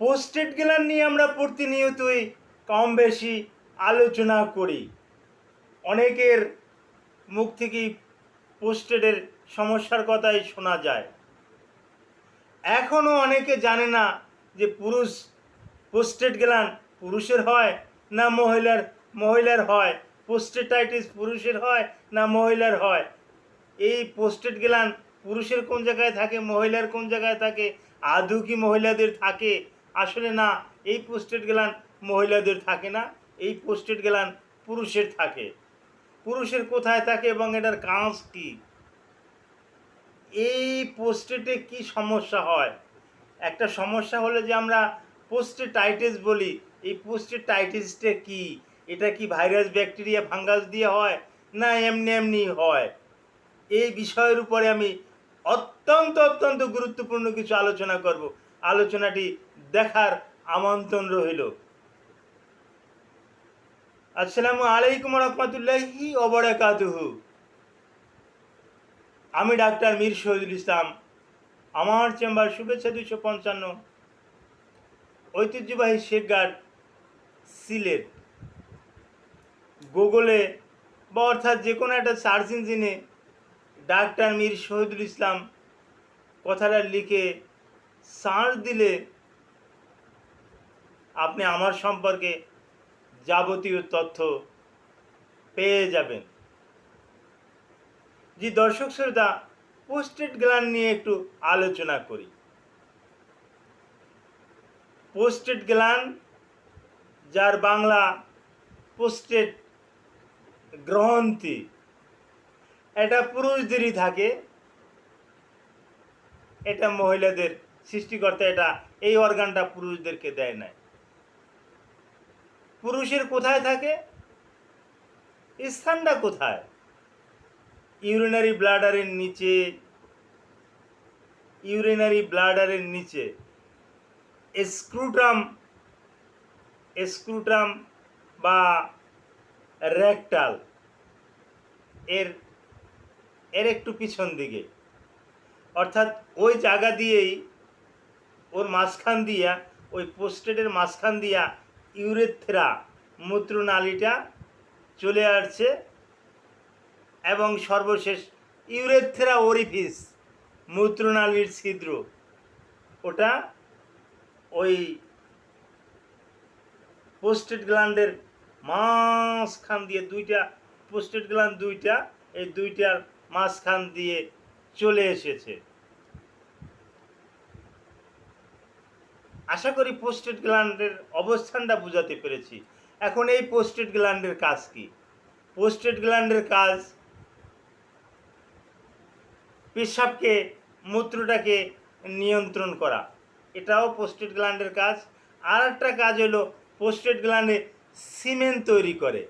Posted gland নিয়ে আমরা প্রতিনিয়তই কম বেশি আলোচনা করি। অনেকের মুখ থেকেই পোস্টেডের সমস্যার কথাই শোনা যায়। এখনও অনেকে জানে না যে পুরুষ পোস্টেড গেলান পুরুষের হয় না মহিলার মহিলার হয় পোস্টেটাইটিস পুরুষের হয় না মহিলার হয়। এই পোস্টেড গ্ল্যান্ড পুরুষের কোন জায়গায় থাকে, মহিলার কোন জায়গায় থাকে, আদৌ কি মহিলাদের থাকে? আসলে না, এই পোস্টেড গ্ল্যান্ড মহিলাদের থাকে না, এই পোস্টেড গ্ল্যান্ড পুরুষের থাকে। পুরুষের কোথায় থাকে এবং এটার কাজ কী? এই পোস্টেটে কি সমস্যা হয়? একটা সমস্যা হলো যে আমরা পোস্টেটাইটিস বলি, এই পোস্টেটাইটিসটা কি? এটা কি ভাইরাস ব্যাকটেরিয়া ফাঙ্গাস দিয়ে হয় না এমনি এমনি হয়? এই বিষয়ের উপরে আমি অত্যন্ত অত্যন্ত গুরুত্বপূর্ণ কিছু আলোচনা করব। আলোচনাটি দেখার আমন্ত্রণ রইল। আসসালামু আলাইকুম রহমতুল্লাহি ওবরাকাতুহু আমি ডাক্তার মীর শহীদুল ইসলাম। আমার চেম্বার শুভেচ্ছা দুশো পঞ্চান্ন। ঐতিহ্যবাহী শেখগার্ড সিলেট। গুগলে বা অর্থাৎ যে কোনো একটা সার্চ ইঞ্জিনে ডাক্তার মীর শহীদুল ইসলাম কথাটা লিখে সার্চ দিলে আপনি আমার সম্পর্কে যাবতীয় তথ্য পেয়ে যাবেন। যে দর্শক শ্রোতা পোস্টেড গ্ল্যান্ড নিয়ে একটু আলোচনা করি। পোস্টেড গ্ল্যান্ড যার বাংলা পোস্টেড গ্রন্থি, এটা পুরুষদেরই থাকে। এটা মহিলাদের, সৃষ্টিকর্তা এটা, এই অর্গানটা পুরুষদেরকে দেয় না পুরুষের কোথায় থাকে? স্থানটা কোথায়? ইউরিনারি ব্লাডারের নিচে, ইউরিনারি ব্লাডারের নিচে। স্ক্রুটাম স্ক্রুটাম বা রেকটাল এর এর একটু পিছন দিকে। অর্থাৎ ওই জায়গা দিয়েই ওর মাঝখান দিয়া, ওই পোস্টেডের মাঝখান দিয়া ইউরেথ্রা মূত্রনালীটা চলে আসছে এবং সর্বশেষ ইউরেথ্রা ওরিফিস মূত্রনালীর ছিদ্র। ওটা ওই পোস্টেড গ্ল্যান্ডের মাঝখান দিয়ে দুইটা পোস্টেড গ্ল্যান্ড দুইটা, এই দুইটার মাঝখান দিয়ে চলে এসেছে। আশা করি পোস্টেড গ্ল্যান্ডের অবস্থানটা বোঝাতে পেরেছি। এখন এই পোস্টেড গ্ল্যান্ডের কাজ কি? পোস্টেড গ্ল্যান্ডের কাজ পেশাবকে, মূত্রটাকে নিয়ন্ত্রণ করা। এটাও পোস্টেড গ্ল্যান্ডের কাজ। আর একটা কাজ হলো পোস্টেড গ্ল্যান্ডে সিমেন্ট তৈরি করে।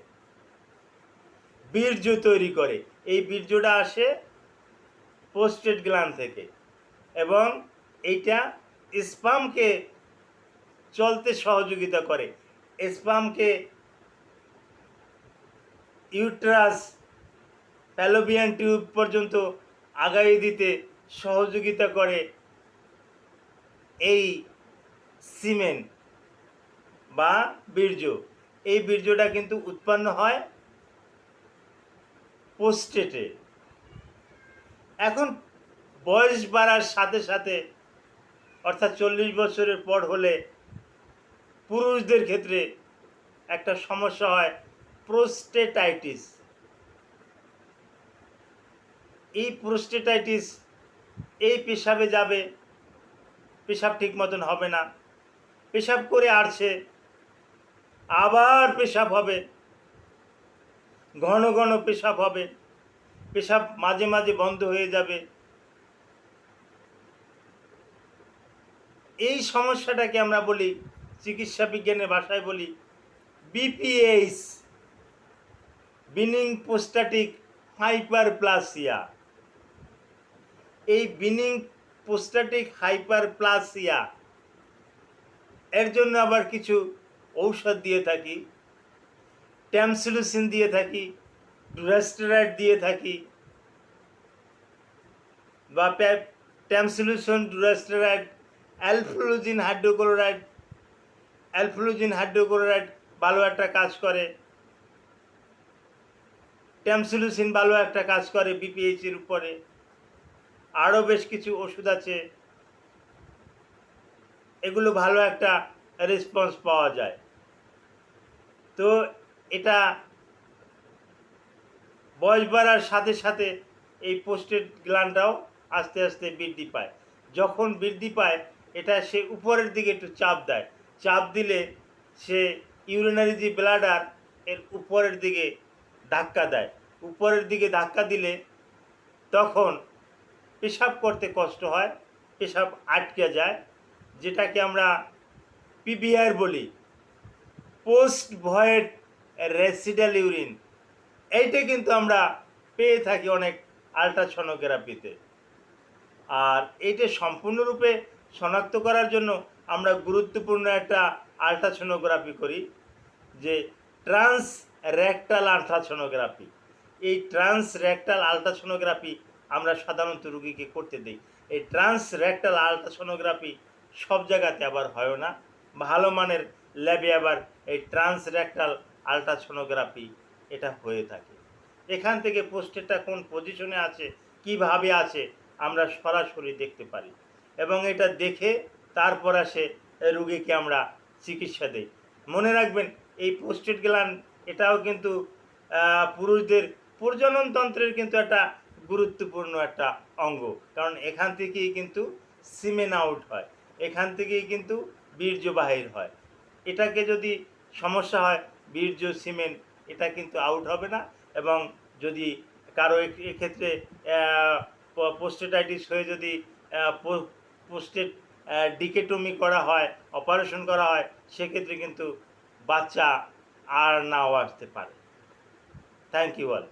বীর্য তৈরি করে। এই বীর্যটা আসে পোস্টেড গ্ল্যান্ড থেকে। এবং এইটা স্পামকে চলতে সহযোগিতা করে। স্পামকে ইউট্রাস প্যালোবিয়ান টিউব পর্যন্ত আগাই দিতে সহযোগিতা করে এই সিমেন্ট বা বীর্য। এই বীর্যটা কিন্তু উৎপন্ন হয় পোস্টেটে। এখন বয়স বাড়ার সাথে সাথে, অর্থাৎ চল্লিশ বছরের পর হলে পুরুষদের ক্ষেত্রে একটা সমস্যা হয় প্রোস্টেটাইটিস। এই প্রোস্টেটাইটিস এই পেশাবে যাবে, পেশাব ঠিক মতন হবে না। পেশাব করে আসছে আবার পেশাব হবে। ঘন ঘন পেশাব হবে, পেশাব মাঝে মাঝে বন্ধ হয়ে যাবে। এই সমস্যাটাকে আমরা বলি চিকিৎসা বিজ্ঞানের ভাষায় বলি বিপিএইচ বিনিং পোস্টাটিক হাইপারপ্লাসিয়া। এই বিনিং পোস্টাটিক হাইপারপ্লাসিয়া, এর জন্য আবার কিছু ঔষধ দিয়ে থাকি, ট্যামসিলুসিন দিয়ে থাকি ডুরাস্টেরাইড দিয়ে থাকি, বা ট্যামসিলুসন ডুরাস্টেরাইড অ্যালফ্লোজিন হাইড্রোক্লোরাইড অ্যালফ্লুজিন হাইড্রোক্লোরাইড ভালো একটা কাজ করে। ট্যামসিলুসিন ভালো একটা কাজ করে বিপিএইচের উপরে। আরও বেশ কিছু ওষুধ আছে। এগুলো ভালো একটা রেসপন্স পাওয়া যায়। তো এটা বয়স বাড়ার সাথে সাথে এই পোস্টেড গ্ল্যান্ডটাও আস্তে আস্তে বৃদ্ধি পায়। যখন বৃদ্ধি পায়, এটা সে উপরের দিকে একটু চাপ দেয়। চাপ দিলে সে ইউরিনারি যে ব্লাডার, এর উপরের দিকে ধাক্কা দেয়। উপরের দিকে ধাক্কা দিলে তখন পেশাব করতে কষ্ট হয়, পেশাব আটকে যায়, যেটাকে আমরা পিবিআর বলি। Post void residual urine. এইটা কিন্তু আমরা পেয়ে থাকি অনেক আলট্রাসনোগ্রাফিতে। আর এইটা সম্পূর্ণরূপে শনাক্ত করার জন্য আমরা গুরুত্বপূর্ণ একটা আলট্রাসোনোগ্রাফি করি, যে ট্রান্স রেকটাল আলট্রাসোনোগ্রাফি। এই ট্রান্স রেকটাল আলট্রাসোনোগ্রাফি আমরা সাধারণত রুগীকে করতে দিই। এই ট্রান্স রেকটাল আলট্রাসোনোগ্রাফি সব জায়গাতে আবার হয় না। ভালো মানের ল্যাবে আবার এই ট্রান্স রেকটাল আলট্রাসোনোগ্রাফি এটা হয়ে থাকে। এখান থেকে পোস্টেরটা কোন পজিশনে আছে, কীভাবে আছে, আমরা সরাসরি দেখতে পারি। এবং এটা দেখে তারপর আসে রুগীকে আমরা চিকিৎসা দেই। মনে রাখবেন, এই পোস্টেড গ্ল্যান্ড এটাও কিন্তু পুরুষদের প্রজননতন্ত্রের কিন্তু একটা গুরুত্বপূর্ণ একটা অঙ্গ। কারণ এখান থেকেই কিন্তু সিমেন আউট হয়, এখান থেকেই কিন্তু বীর্য বাহির হয়। এটাকে যদি সমস্যা হয়, বীর্য সিমেন এটা কিন্তু আউট হবে না এবং যদি কারও এক্ষেত্রে পোস্টেটাইটিস হয়ে যদি পোস্টেড ডিকেটমি করা হয়, অপারেশন করা হয়, সেক্ষেত্রে কিন্তু বাচ্চা আর নাও আসতে পারে। Thank you all